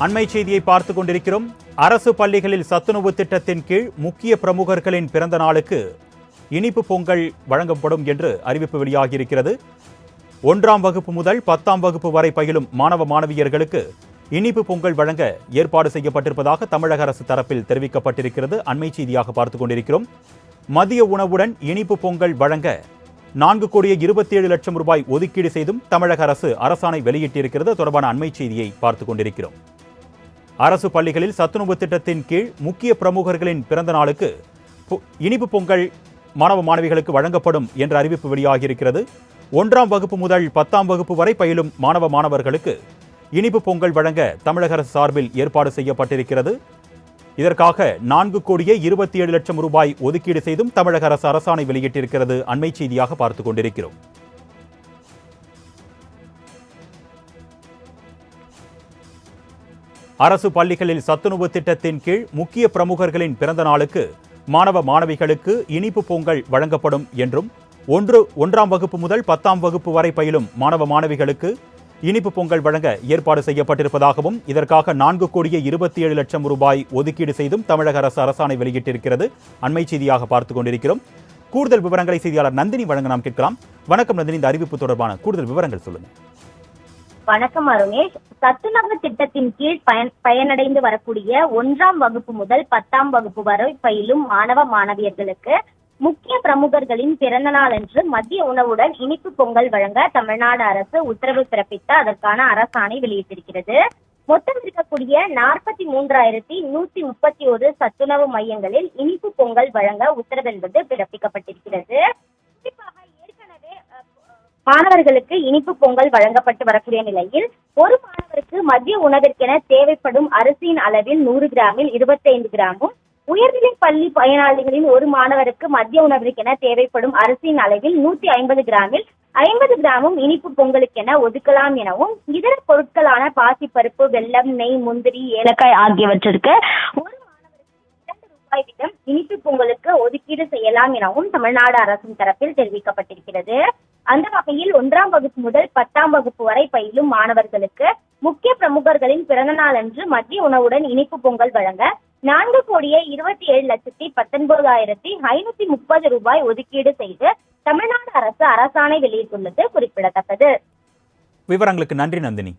அண்மை செய்தியை பார்த்து கொண்டிருக்கிறோம். அரசு பள்ளிகளில் சத்துணவு திட்டத்தின் கீழ் முக்கிய பிரமுகர்களின் பிறந்த நாளுக்கு இனிப்பு பொங்கல் வழங்கப்படும் என்று அறிவிப்பு வெளியாகியிருக்கிறது. ஒன்றாம் வகுப்பு முதல் பத்தாம் வகுப்பு வரை பயிலும் மாணவ மாணவியர்களுக்கு இனிப்பு பொங்கல் வழங்க ஏற்பாடு செய்யப்பட்டிருப்பதாக தமிழக அரசு தரப்பில் தெரிவிக்கப்பட்டிருக்கிறது. அண்மை செய்தியாக பார்த்துக் கொண்டிருக்கிறோம். மதிய உணவுடன் இனிப்பு பொங்கல் வழங்க நான்கு கோடியே இருபத்தி ஏழு லட்சம் ரூபாய் ஒதுக்கீடு செய்தும் தமிழக அரசு அரசாணை வெளியிட்டிருக்கிறது. தொடர்பான அண்மை செய்தியை பார்த்துக் கொண்டிருக்கிறோம். அரசு பள்ளிகளில் சத்துணவு திட்டத்தின் கீழ் முக்கிய பிரமுகர்களின் பிறந்த நாளுக்கு இனிப்பு பொங்கல் மாணவ மாணவிகளுக்கு வழங்கப்படும் என்ற அறிவிப்பு வெளியாகியிருக்கிறது. ஒன்றாம் வகுப்பு முதல் பத்தாம் வகுப்பு வரை பயிலும் மாணவ மாணவர்களுக்கு இனிப்பு பொங்கல் வழங்க தமிழக அரசு சார்பில் ஏற்பாடு செய்யப்பட்டிருக்கிறது. இதற்காக நான்கு கோடியே இருபத்தி ஏழு லட்சம் ரூபாய் ஒதுக்கீடு செய்தும் தமிழக அரசு அரசாணை வெளியிட்டிருக்கிறது. அண்மை செய்தியாக பார்த்துக் கொண்டிருக்கிறோம். அரசு பள்ளிகளில் சத்துணவு திட்டத்தின் கீழ் முக்கிய பிரமுகர்களின் பிறந்த நாளுக்கு மாணவ மாணவிகளுக்கு இனிப்பு பொங்கல் வழங்கப்படும் என்றும் ஒன்று ஒன்றாம் வகுப்பு முதல் பத்தாம் வகுப்பு வரை பயிலும் மாணவ மாணவிகளுக்கு இனிப்பு பொங்கல் வழங்க ஏற்பாடு செய்யப்பட்டிருப்பதாகவும் இதற்காக நான்கு கோடியே இருபத்தி ஏழு லட்சம் ரூபாய் ஒதுக்கீடு செய்தும் தமிழக அரசு அரசாணை வெளியிட்டிருக்கிறது. அண்மை செய்தியாக பார்த்துக் கொண்டிருக்கிறோம். கூடுதல் விவரங்களை செய்தியாளர் நந்தினி வழங்க நாம் கேட்கலாம். வணக்கம் நந்தினி இந்த அறிவிப்பு தொடர்பான கூடுதல் விவரங்கள் சொல்லுங்கள் வணக்கம் அருணேஷ். சத்துணவு திட்டத்தின் கீழ் பயன் பயனடைந்து வரக்கூடிய ஒன்றாம் வகுப்பு முதல் பத்தாம் வகுப்பு வரை பயிலும் மாணவ மாணவியர்களுக்கு முக்கிய பிரமுகர்களின் பிறந்த நாள் அன்று மதிய உணவுடன் இனிப்பு பொங்கல் வழங்க தமிழ்நாடு அரசு உத்தரவு பிறப்பித்து அதற்கான அரசாணை வெளியிட்டிருக்கிறது. மொத்தம் இருக்கக்கூடிய நாற்பத்தி மூன்றாயிரத்தி நூத்தி முப்பத்தி ஒரு சத்துணவு மையங்களில் இனிப்பு பொங்கல் வழங்க உத்தரவு என்பது பிறப்பிக்கப்பட்டிருக்கிறது. மாணவர்களுக்கு இனிப்பு பொங்கல் வழங்கப்பட்டு வரக்கூடிய நிலையில் ஒரு மாணவருக்கு மதிய உணவிற்கென தேவைப்படும் அரிசியின் அளவில் நூறு கிராமில் 25 கிராமும் உயர்நிலை பள்ளி பயனாளிகளின் ஒரு மாணவருக்கு மதிய உணவிற்கென தேவைப்படும் அரிசியின் அளவில் நூத்தி ஐம்பது கிராமில் ஐம்பது கிராமும் இனிப்பு பொங்கலுக்கென ஒதுக்கலாம் எனவும் இதர பொருட்களான பாசிப்பருப்பு வெல்லம் நெய் முந்திரி ஏலக்காய் ஆகியவற்றிற்கு ஒரு மாணவருக்கு ரூபாய் வீதம் இனிப்பு பொங்கலுக்கு ஒதுக்கீடு செய்யலாம் எனவும் தமிழ்நாடு அரசின் தரப்பில் தெரிவிக்கப்பட்டிருக்கிறது. அந்த வகையில் ஒன்றாம் வகுப்பு முதல் பத்தாம் வகுப்பு வரை பயிலும் மாணவர்களுக்கு முக்கிய பிரமுகர்களின் பிறந்த நாளன்று மதிய உணவுடன் இனிப்பு பொங்கல் வழங்க நான்கு கோடியே இருபத்தி ஏழு லட்சத்தி பத்தொன்பதாயிரத்தி ஐநூத்தி முப்பது ரூபாய் ஒதுக்கீடு செய்து தமிழ்நாடு அரசு அரசாணை வெளியிட்டுள்ளது குறிப்பிடத்தக்கது. விவரங்களுக்கு நன்றி நந்தினி.